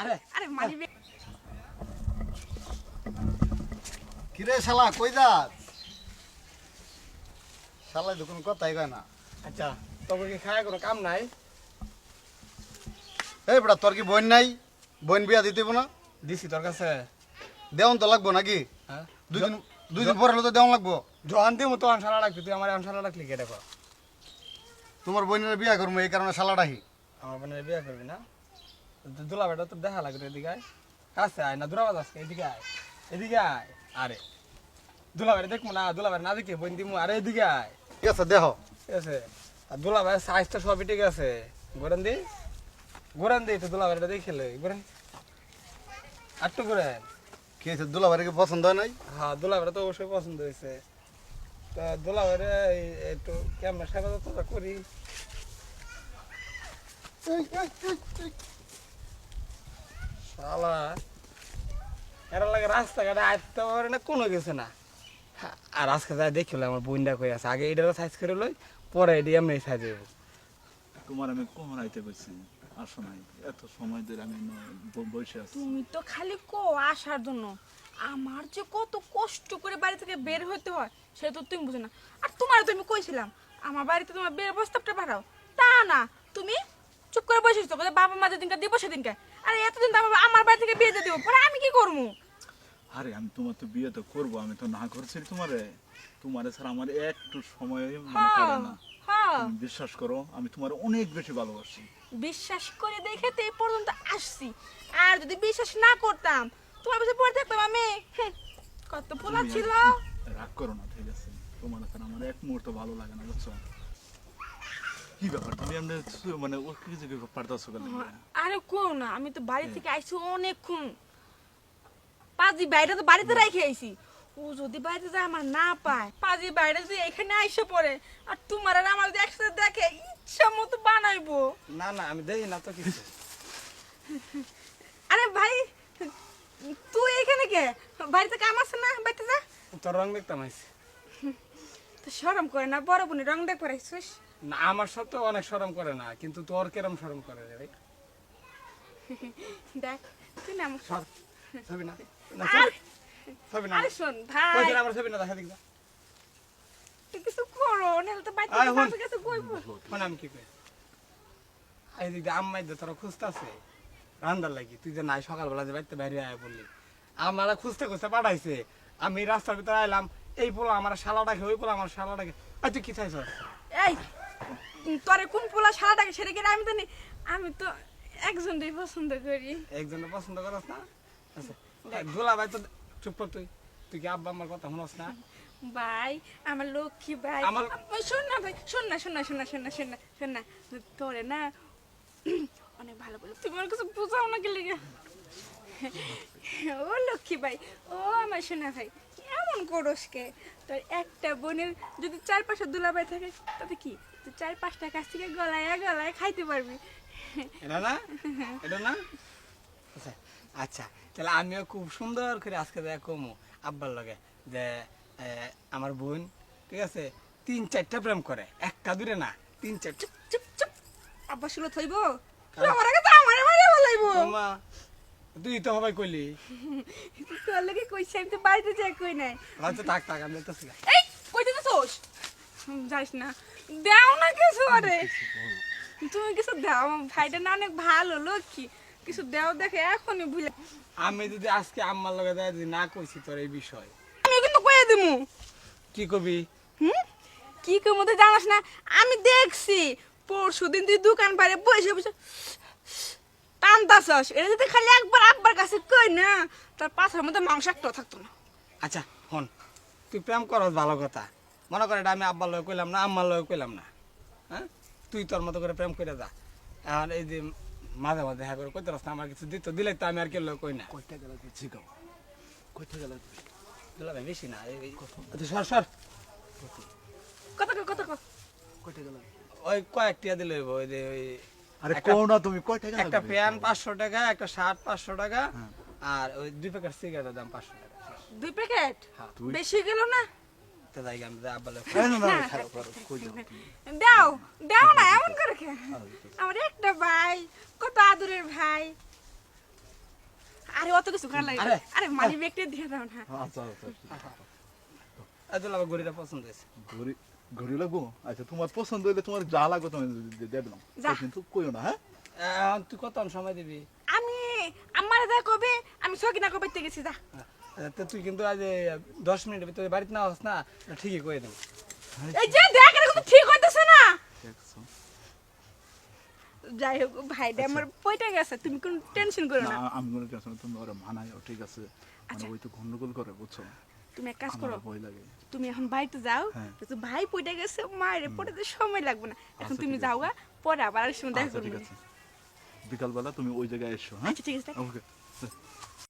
আরে। আরে মানি কিরে শালা কই যাস? শালা তো কোনো কথাই কয় না? আচ্ছা তবে কি খায় কোনো কাম নাই? এই বেটা তোর কি বোন নাই? বোন বিয়া দিতে না? দিছি তোর কাছে। দেওয়ান তো লাগবো নাকি? হ্যাঁ? দুদিন দুদিন পরে হলে তো দেওয়ান লাগবো। যখন দিমু তো আনসালা রাখবি তুই আমার আনসালা রাখলি কে দেখো। তোমার বোনের বিয়া করব এই কারণে শালাটাহি আমার বোনের বিয়া করবি না? দুলা বেটা তোর দেখা লাগবে এদিকে আয়। কাছে আয় না দুরাবাজ আজকে এদিকে আয়। এদিকে আয়। আরে দুলা বেটা দেখব না দুলা বেটা না দেখি বোন দিমু। আরে এদিকে আয়। ঠিক আছে দেহ ঠিক আছে। আর দুলা ভাইয়ের সাইজটা সবই ঠিক আছে। গোরান দি। গোরান দি তো দুলা ভাইটা দেখলে গোরান আটটু করে কি হয়েছে দুলাবাড়িকে পছন্দ হয় নাই? হ্যাঁ দুলা ভাইটা তো অবশ্যই পছন্দ হয়েছে। তা দুলা ভাইরে একটু ক্যামেরা যতটা করি। শালা। এরা লাগে রাস্তাঘাটে আসতে পারে না কোনো কিছু না। হ্যাঁ, আর আজকে যাই দেখিল আমার বোনটা কই আছে? আগে এটারও সাইজ করে লই পরে এটি এমনি সাইজ হইব তোমার আমি কখন আইতে পারছি আসো নাই। এত সময় ধরে আমি বসে আছি। তুমি তো খালি কো আসার জন্য। আমার যে কত কষ্ট করে বাড়ি থেকে বের হতে হয় সেটা তো তুমি বুঝো না। আর তোমার তো আমি কইছিলাম আমার বাড়িতে তোমার বের প্রস্তাবটা পাঠাও। তা না করে বসে তো বাবা মা যেদিনকে দিব সেদিনকে। আরে এতদিন তো আমার আমার বাড়ি থেকে বিয়ে দিয়ে দিব। পরে আমি কি করব? আরে আমি তোমার তো বিয়ে তো করব আমি তো না করছি তোমারে। তোমারে ছাড়া আমার একটু সময় মানে কাটে না। হ্যাঁ। বিশ্বাস করো আমি তোমার অনেক বেশি ভালোবাসি। বিশ্বাস করে দেখে তো এই পর্যন্ত আসছি। আর যদি বিশ্বাস না করতাম তোমার কাছে পড়ে থাকতাম আমি। কত পোলা ছিল। রাগ করো না ঠিক আছে? তোমার ছাড়া আমার এক মুহূর্ত ভালো লাগে না বুঝছ? কি ব্যাপার? তুমি এমনি মানে ও কিছু কি পারতাছো কেন? আরে কো না আমি তো বাড়ি থেকে আইছি অনেকক্ষণ। পাজি বাইরে তো বাড়িতে রেখে আইছি। ও যদি বাড়িতে যায় আমার না পায়। পাজি বাইরে যদি এখানে আইসে পড়ে আর তোমার আর আমার যদি একসাথে দেখে ইচ্ছা মতো বানাইবো। না না আমি দেখি না তো কিছু। আরে ভাই তুই এখানে কে? বাড়িতে কাম আছে না বাড়িতে যা? তোর রং দেখতাম আইসি তো শরম করে না বড় বোনের রং দেখ পড়াইছিস না আমার সত্ত্বেও অনেক সরম করে না কিন্তু তোর কেরম সরম করে রে? ভাই দেখ তুই না আমার সর ছবি না। না, ছবি- না। আরে শোন ভাই। কই আমার ছবি না? দেখা দিক তুই কিছু করো নাহলে তো হন। বাপের কাছে কইবো মানে আমি কি কই? এই দিক দিয়ে আম্মাই দে তোরা খুঁজতাছে রান্দার লাগি তুই যে নাই সকালবেলা যে বাড়িতে বাইরে আয় বললি। আমারা খুঁজতে খুঁজতে পাঠাইছে। আমি রাস্তার ভিতরে আইলাম এই পোলা আমার শালাটাকে ওই পোলা আমার শালা ডাকে আর তুই কি চাইছ এই তোরে কোন পোলা সারা ডাকে সেটা কি আমি জানি আমি তো একজনই পছন্দ করি। একজনে পছন্দ করস না? আচ্ছা দুলা ভাই তো চুপ কর তুই। তুই কি আব্বা আমার কথা শুনস না? ভাই আমার লক্ষ্মী ভাই। আমার- শোন না ভাই শোন না শোন না শোন না শোন না শোন না শোন না। তোরে না অনেক ভালো বলে তুমি আমার কিছু বুঝাও না কি গেলে ও লক্ষ্মী ভাই ও আমার সোনা ভাই এমন করস কে? তোর একটা বোনের যদি চার পাঁচটা দুলাভাই থাকে তাতে কি? তুই চার পাঁচটা কাছ থেকে গলায় গলায় খাইতে পারবি। এটা না? এটা না? আচ্ছা আচ্ছা তাহলে আমিও খুব সুন্দর করে আজকে দেখ কমু আব্বার লগে যে আমার বোন ঠিক আছে তিন চারটা প্রেম করে একটা দূরে না তিন চারটা চুপ চুপ চুপ। আব্বা শুলো থইব আমার আগে তো আমারে মারে বলাইব মা তুই তো সবাই কইলি। তোর লগে কইছি আমি তো বাড়িতে যাই কই নাই। আচ্ছা থাক থাক আমি তো এই কই দিতেছোস যাইস না। দাও না কিছু আরে। তুমি কিছু দাও ভাইটা না অনেক ভালো লক্ষ্মী। কিছু দাও দেখে এখনই ভুলে আমি যদি আজকে আম্মার লগে দেয় যদি না কইছি তোর এই বিষয়। আমি কিন্তু কয়ে দিমু। কি কবি? হুম? কি কই মধ্যে জানাস না? আমি দেখছি পরশু দিন তুই দোকান বাইরে বসে বসে টানতাছস। এটা যদি খালি একবার আব্বার কাছে কই না তার পাথার মধ্যে মাংস একটাও থাকতো না। আচ্ছা হন। তুই প্রেম করস ভালো কথা। মনে করে এটা আমি আব্বার লগে কইলাম না আম্মার লগে কইলাম না। হ্যাঁ? তুই তোর মতো করে প্রেম করে যা। আর এই যে মাঝে মাঝে দেখা করে কইতে রাস্তা আমার কিছু দিত দিলে তো আমি আর কেউ কই না। কয়টা গেল তুই শিখাও কয়টা গেল তুই দিলাম বেশি না এই আচ্ছা সর সর। কত? কত কই। কয়টা গেল? ওই কয়েকটা দিলে হইবো, ওই যে ওই আরে একটা- কোন না তুমি কয়টা গেল একটা প্যান্ট পাঁচশো টাকা একটা শার্ট পাঁচশো টাকা আর ওই দুই প্যাকেট সিগারেটের দাম পাঁচশো টাকা। দুই প্যাকেট হ্যাঁ। বেশি গেল না? যাই আমি তুমি? দাও দাও না এমন করে কে? আমার একটা ভাই কত আদরের ভাই। আরে অত কিছু খারাপ লাগে আরে, মানি ব্যাগটা দিয়ে দাও না। আচ্ছা আচ্ছা। এই দুলা ভাই গড়িটা পছন্দ হয়েছে। ঘড়ি লাগবো? আচ্ছা তোমার পছন্দ হইলে তোমার যা লাগবে তুমি দিয়ে দিলাম। কিন্তু কইও না হ্যাঁ? তুই কত সময় দিবি? আমি আমার যা কবে আমি সকিনা কবে থেকে গেছি যা। আহ, তো তুই কিন্তু আজ দশ মিনিটের ভিতরে বাড়িতে না হস না ঠিকই করে দেবো। এই যে দেখ এটা কিন্তু ঠিক হইতেছে না। যাই হোক ভাইটা আমার পয়টা গেছে তুমি কোনো টেনশন করো না। না আমি কোনো টেনশন তুমি ওরা মানাইও ঠিক আছে? মানে। ওই তো গন্ডগোল করে বুঝছ? তুমি এক কাজ করো ভয় লাগে। তুমি এখন বাড়িতে যাও হ্যাঁ। তো ভাই গেছে মায়ের পড়তে সময় লাগবে না। এখন আচ্ছা, তুমি যাও গা পরে আবার আরেক সময় দেখা আচ্ছা ঠিক আছে। বিকালবেলা তুমি ওই জায়গায় এসো হ্যাঁ? আচ্ছা ঠিক আছে ওকে।